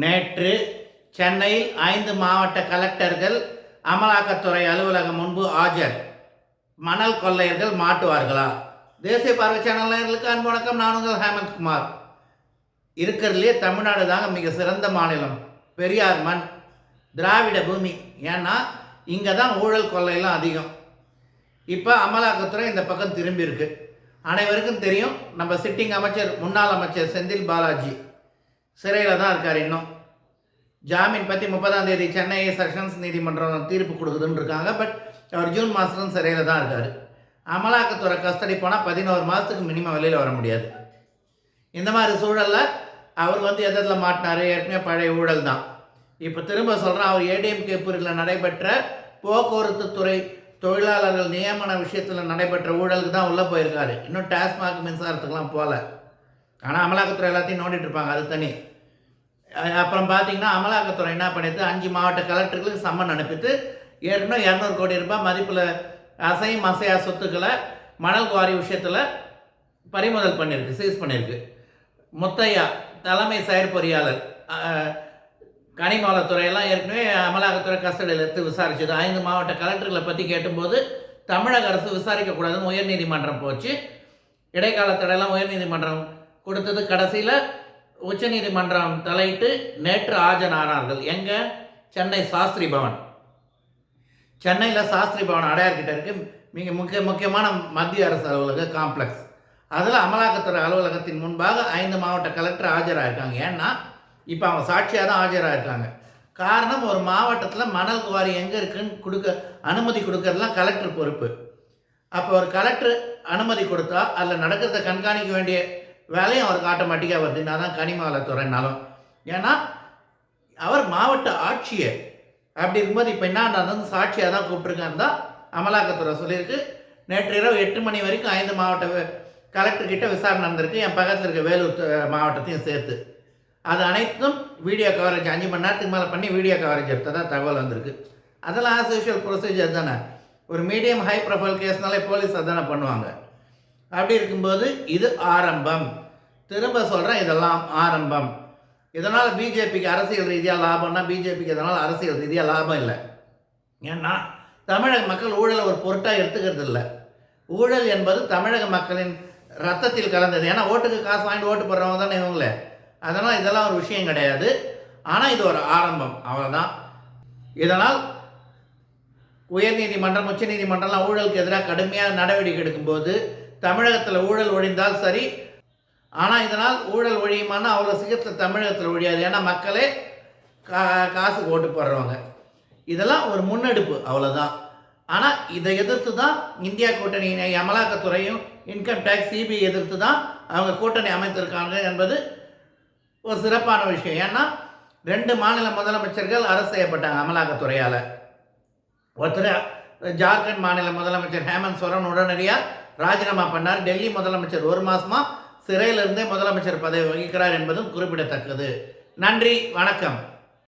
நேற்று சென்னையில் ஐந்து மாவட்ட கலெக்டர்கள் அமலாக்கத்துறை அலுவலகம் முன்பு ஆஜர். மணல் கொள்ளையர்கள் மாட்டுவார்களா? தேசிய பார்வை சேனல்களுக்கு அன்பு வணக்கம். நான் உங்கள் ஹேமந்த் குமார். இருக்கிறதுலே தமிழ்நாடு தாங்க மிக சிறந்த மாநிலம். பெரியார் மண் திராவிட பூமி. ஏன்னா இங்கே தான் ஊழல் கொள்ளையெல்லாம் அதிகம். இப்போ அமலாக்கத்துறை இந்த பக்கம் திரும்பி இருக்கு அனைவருக்கும் தெரியும் நம்ம சிட்டிங் அமைச்சர் முன்னாள் அமைச்சர் செந்தில் பாலாஜி. சிறையில் தான் இருக்கார் இன்னும். ஜாமீன் பற்றி முப்பதாம் தேதி சென்னை செஷன்ஸ் நீதிமன்றம் தீர்ப்பு கொடுக்குதுன்னு இருக்காங்க. பட் அவர் ஜூன் மாதம் சிறையில் தான் இருக்கார். அமலாக்கத்துறை கஸ்டடி போனால் பதினோரு மாதத்துக்கு மினிமம் வெளியில் வர முடியாது. இந்த மாதிரி சூழலில் அவர் வந்து எதில் மாட்டினார். ஏற்கனவே பழைய ஊழல் தான். இப்போ திரும்ப சொல்கிறேன் அவர் ஏடிஎம்கே கேப்பூரில் நடைபெற்ற போக்குவரத்து துறை தொழிலாளர்கள் நியமன விஷயத்தில் நடைபெற்ற ஊழலுக்கு தான் உள்ளே போயிருக்காரு. இன்னும் டாஸ்மாக் மின்சாரத்துக்கெலாம் போகல. ஆனால் அமலாக்கத்துறை எல்லாத்தையும் நோண்டிட்டு இருப்பாங்க அது தனி. அப்புறம் பார்த்தீங்கன்னா அமலாக்கத்துறை என்ன பண்ணிடுது அஞ்சு மாவட்ட கலெக்டர்களுக்கு சம்மன் அனுப்பிட்டு ஏற்கனவே இரநூறு கோடி ரூபாய் மதிப்பில் அசையும் அசையா சொத்துக்களை மணல் குவாரி விஷயத்தில் பறிமுதல் பண்ணியிருக்கு சீஸ் பண்ணியிருக்கு முத்தையா தலைமை செயற்பொறியாளர் அஹ், கனிமவளத்துறையெல்லாம் ஏற்கனவே அமலாக்கத்துறை கஸ்டடியில் எடுத்து விசாரிச்சது. ஐந்து மாவட்ட கலெக்டர்களை பற்றி கேட்டும்போது தமிழக அரசு விசாரிக்கக்கூடாதுன்னு உயர்நீதிமன்றம் போச்சு. இடைக்கால தடையெல்லாம் உயர்நீதிமன்றம் கொடுத்தது கடைசியில் உச்சநீதிமன்றம் தலையிட்டு நேற்று ஆஜரானார்கள். எங்கே? சென்னை சாஸ்திரி பவன். சென்னையில் சாஸ்திரி பவன் அடையார் கிட்ட இருக்கு. மிக முக்கிய முக்கியமான மத்திய அரசு அலுவலக காம்ப்ளெக்ஸ் அதில் அமலாக்கத்துறை அலுவலகத்தின் முன்பாக ஐந்து மாவட்ட கலெக்டர் ஆஜராயிருக்காங்க. ஏன்னா இப்போ அவங்க சாட்சியாக தான் ஆஜராயிருக்காங்க. காரணம் ஒரு மாவட்டத்தில் மணல் குவாரி எங்கே இருக்குன்னு கொடுக்க அனுமதி கொடுக்கறதுலாம் கலெக்டர் பொறுப்பு. அப்போ ஒரு கலெக்டர் அனுமதி கொடுத்தா அதில் நடக்கிறத கண்காணிக்க வேண்டிய வேலையும் அவருக்கு ஆட்டோமேட்டிக்காக வருது. நான் தான் கனிம வளத்துறைனாலும் ஏன்னா அவர் மாவட்ட ஆட்சியர். அப்படி இருக்கும்போது இப்போ என்ன வந்து சாட்சியாக தான் கூப்பிட்ருக்கான்னு தான் அமலாக்கத்துறை சொல்லியிருக்கு. நேற்று இரவு எட்டு மணி வரைக்கும் ஐந்து மாவட்ட கலெக்டர்கிட்ட விசாரணை நடந்திருக்கு. என் பக்கத்தில் இருக்க வேலூர் மாவட்டத்தையும் சேர்த்து. அது அனைத்தும் வீடியோ கவரேஜ் அஞ்சு மணி நேரத்துக்கு மேலே பண்ணி வீடியோ கவரேஜ் எடுத்ததா தகவல் வந்திருக்கு. அதெல்லாம் ஆஸ் யூஷுவல் ப்ரொசீஜர் தானே. ஒரு மீடியம் ஹை ப்ரொஃபைல் கேஸ்னாலே போலீஸ் அதானே பண்ணுவாங்க. அப்படி இருக்கும்போது இது ஆரம்பம். திரும்ப சொல்கிறேன் இதெல்லாம் ஆரம்பம். இதனால் பிஜேபிக்கு அரசியல் ரீதியாக லாபம்னா பிஜேபிக்கு இதனால் அரசியல் ரீதியாக லாபம் இல்லை. ஏன்னா தமிழக மக்கள் ஊழலை ஒரு பொருட்டாக எடுத்துக்கிறது இல்லை. ஊழல் என்பது தமிழக மக்களின் ரத்தத்தில் கலந்தது. ஏன்னா ஓட்டுக்கு காசு வாங்கிட்டு ஓட்டு போடுறவங்க தானே இவங்களே. அதனால் இதெல்லாம் ஒரு விஷயம் கிடையாது. ஆனால் இது ஒரு ஆரம்பம். அவ்வளோதான் இதனால் உயர்நீதிமன்றம் உச்சநீதிமன்றம்லாம் ஊழலுக்கு எதிராக கடுமையாக நடவடிக்கை எடுக்கும்போது தமிழகத்தில் ஊழல் ஒழிந்தால் சரி. ஆனால் இதனால் ஊழல் ஒழியுமானா அவ்வளோ சீக்கிரத்தில் தமிழகத்தில் ஒழியாது. ஏன்னா மக்களே கா காசுக்கு ஓட்டு போடுறவங்க. இதெல்லாம் ஒரு முன்னெடுப்பு அவ்வளோதான் ஆனால் இதை எதிர்த்து தான் இந்தியா கூட்டணி அமலாக்கத்துறையும் இன்கம் டேக்ஸ் சிபிஐ எதிர்த்து தான் அவங்க கூட்டணி அமைத்திருக்காங்க என்பது ஒரு சிறப்பான விஷயம். ஏன்னா ரெண்டு மாநில முதலமைச்சர்கள் அரசு செய்யப்பட்டாங்க அமலாக்கத்துறையால். ஒருத்தர் ஜார்க்கண்ட் மாநில முதலமைச்சர் ஹேமந்த் சோரன் உடனடியாக ராஜினாமா பண்ணார். டெல்லி முதலமைச்சர் ஒரு மாதமாக சிறையிலிருந்தே முதலமைச்சர் பதவி வகிக்கிறார் என்பதும் குறிப்பிடத்தக்கது. நன்றி. வணக்கம்.